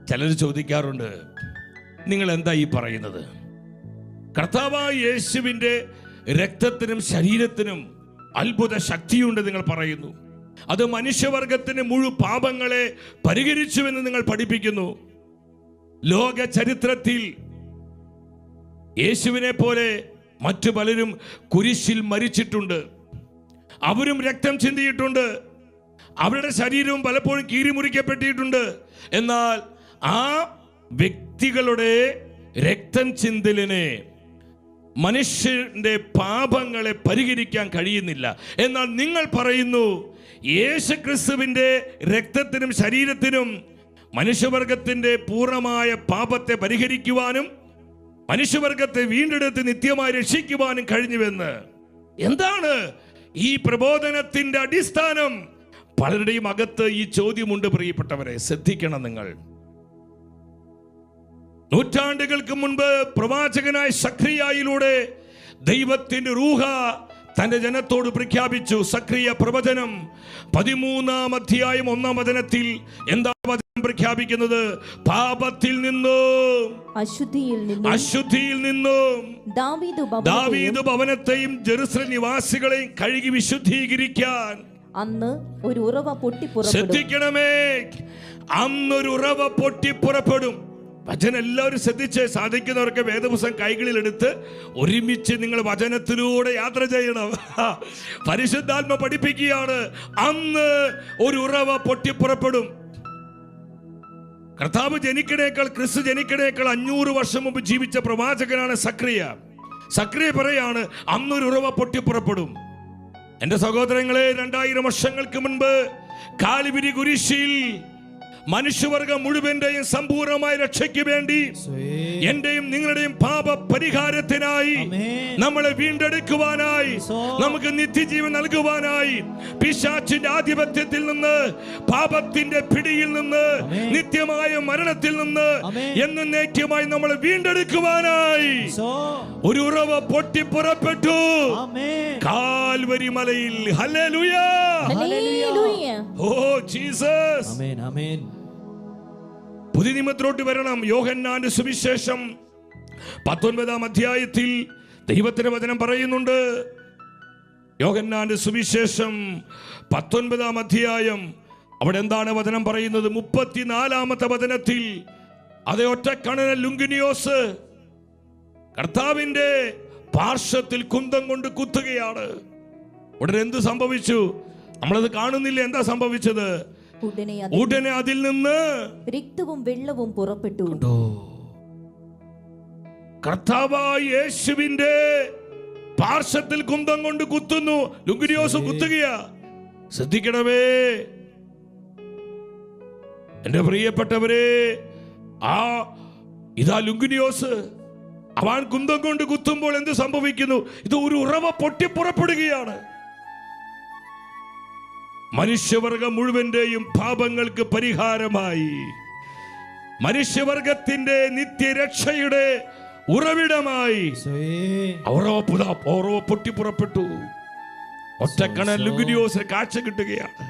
ചിലർ ചോദിക്കാറുണ്ട് നിങ്ങൾ എന്താ ഈ പറയുന്നത്? കർത്താവായ യേശുവിന്റെ രക്തത്തിനും ശരീരത്തിനും അത്ഭുത ശക്തിയുണ്ട് നിങ്ങൾ പറയുന്നു. അത് മനുഷ്യവർഗത്തിന് മുഴു പാപങ്ങളെ പരിഹരിച്ചുവെന്ന് നിങ്ങൾ പഠിപ്പിക്കുന്നു. ലോക ചരിത്രത്തിൽ യേശുവിനെ പോലെ മറ്റു പലരും കുരിശിൽ മരിച്ചിട്ടുണ്ട്. അവരും രക്തം ചിന്തിയിട്ടുണ്ട്. അവരുടെ ശരീരവും പലപ്പോഴും കീറിമുറിക്കപ്പെട്ടിട്ടുണ്ട് എന്നാൽ ആ വ്യക്തികളുടെ രക്തം ചിന്തലിനെ മനുഷ്യന്റെ പാപങ്ങളെ പരിഹരിക്കാൻ കഴിയുന്നില്ല. എന്നാൽ നിങ്ങൾ പറയുന്നു യേശു ക്രിസ്തുവിന്റെ രക്തത്തിനും ശരീരത്തിനും മനുഷ്യവർഗത്തിന്റെ പൂർണമായ പാപത്തെ പരിഹരിക്കുവാനും മനുഷ്യവർഗത്തെ വീണ്ടെടുത്ത് നിത്യമായി രക്ഷിക്കുവാനും കഴിഞ്ഞുവെന്ന്. എന്താണ് ഈ പ്രബോധനത്തിന്റെ അടിസ്ഥാനം? പലരുടെയും അകത്ത് ഈ ചോദ്യമുണ്ട് പ്രിയപ്പെട്ടവരെ. ശ്രദ്ധിക്കണം നിങ്ങൾ. നൂറ്റാണ്ടുകൾക്ക് മുൻപ് പ്രവാചകനായ സക്രിയായിലൂടെ ദൈവത്തിന്റെ റൂഹ തന്റെ ജനത്തോട് പ്രഖ്യാപിച്ചു. സക്രിയ പ്രവചനം പതിമൂന്നാം അധ്യായം ഒന്നാം വചനത്തിൽ എന്താ വചനം പ്രഖ്യാപിക്കുന്നത്? പാപത്തിൽ നിന്നും അശുദ്ധിയിൽ നിന്നും അശുദ്ധിയിൽ നിന്നും ദാവീദ് ഭവനത്തെയും ജെറുസലേം നിവാസികളെയും കഴുകി വിശുദ്ധീകരിക്കാൻ അന്ന് ഒരു ഉറവ പൊട്ടിപ്പുറപ്പെടും. ശ്രദ്ധിക്കണമേ. അന്നൊരു ഉറവ പൊട്ടി പുറപ്പെടും വചനം എല്ലാവരും ശ്രദ്ധിച്ച് സാധിക്കുന്നവർക്ക് വേദപുസ്തകം കൈകളിൽ എടുത്ത് ഒരുമിച്ച് നിങ്ങൾ വചനത്തിലൂടെ യാത്ര ചെയ്യണം. പരിശുദ്ധാത്മ പഠിപ്പിക്കുകയാണ്. അന്ന് ഒരു ഉറവ പൊട്ടിപ്പുറപ്പെടും. കർത്താവ് ജനിക്കണേക്കാൾ ക്രിസ്തു ജനിക്കണേക്കാൾ അഞ്ഞൂറ് വർഷം മുമ്പ് ജീവിച്ച പ്രവാചകനാണ് സക്രിയ. സക്രിയ പറയാണ് അന്നൊരു ഉറവ പൊട്ടിപ്പുറപ്പെടും. എന്റെ സഹോദരങ്ങളെ രണ്ടായിരം വർഷങ്ങൾക്ക് മുൻപ് കാലിപിരി കുരിശിൽ മനുഷ്യവർഗം മുഴുവന്റെയും സമ്പൂർണമായ രക്ഷയ്ക്ക് വേണ്ടി എന്റെയും നിങ്ങളുടെയും പാപ പരിഹാരത്തിനായി നമ്മളെ വീണ്ടെടുക്കുവാനായി നമുക്ക് നിത്യജീവൻ നൽകുവാനായി പിശാച്ചിന്റെ ആധിപത്യത്തിൽ നിന്ന് പാപത്തിന്റെ പിടിയിൽ നിന്ന് നിത്യമായ മരണത്തിൽ നിന്ന് എന്നേക്കുമായി നമ്മളെ വീണ്ടെടുക്കുവാനായി. ഒരു ഉറവ പൊട്ടി പുറപ്പെട്ടു. കാൽവരി മലയിൽ. Hallelujah. Hallelujah. Oh Jesus. Amen amen. പുതിയ നിയമത്തിലോട്ട് വരണം. യോഹന്നാന്റെ സുവിശേഷം പത്തൊൻപതാം അധ്യായത്തിൽ ദൈവത്തിന്റെ വചനം പറയുന്നുണ്ട്. യോഹന്നാന്റെ സുവിശേഷം പത്തൊൻപതാം അധ്യായം. അവിടെ എന്താണ് വചനം പറയുന്നത്? മുപ്പത്തിനാലാമത്തെ വചനത്തിൽ അതേ ഒറ്റക്കണന ലുങ്കിനിയോസ് കർത്താവിന്റെ പാർശ്വത്തിൽ കുന്തം കൊണ്ട് കുത്തുകയാണ്. ഉടനെ എന്ത് സംഭവിച്ചു? നമ്മളത് കാണുന്നില്ല. എന്താ സംഭവിച്ചത്? ഉടനെ അതിൽ നിന്ന് രക്തവും വെള്ളവും പുറപ്പെട്ടു. കർത്താവായ യേശുവിന്റെ പാർശ്വത്തിൽ കുന്തം കൊണ്ട് കുത്തുന്നു. ലുങ്കുരിയോസ് കുത്തുകയാ. ശ്രദ്ധിക്കണമേ. എന്റെ പ്രിയപ്പെട്ടവരെ ആ ഇതാ ലുങ്കുനിയോസ്. അവൻ കുന്തം കൊണ്ട് കുത്തുമ്പോൾ എന്ത് സംഭവിക്കുന്നു? ഇത് ഒരു ഉറവ പൊട്ടിപ്പുറപ്പെടുകയാണ്. മനുഷ്യവർഗം മുഴുവന്റെയും പാപങ്ങൾക്ക് പരിഹാരമായി. മനുഷ്യവർഗത്തിന്റെ നിത്യരക്ഷയുടെ ഉറവിടമായി. ഓരോ പുത ഓരോ പൊട്ടിപ്പുറപ്പെട്ടു ഒറ്റക്കണ ലുഗുരിയോസിന് കാഴ്ച കിട്ടുകയാണ്.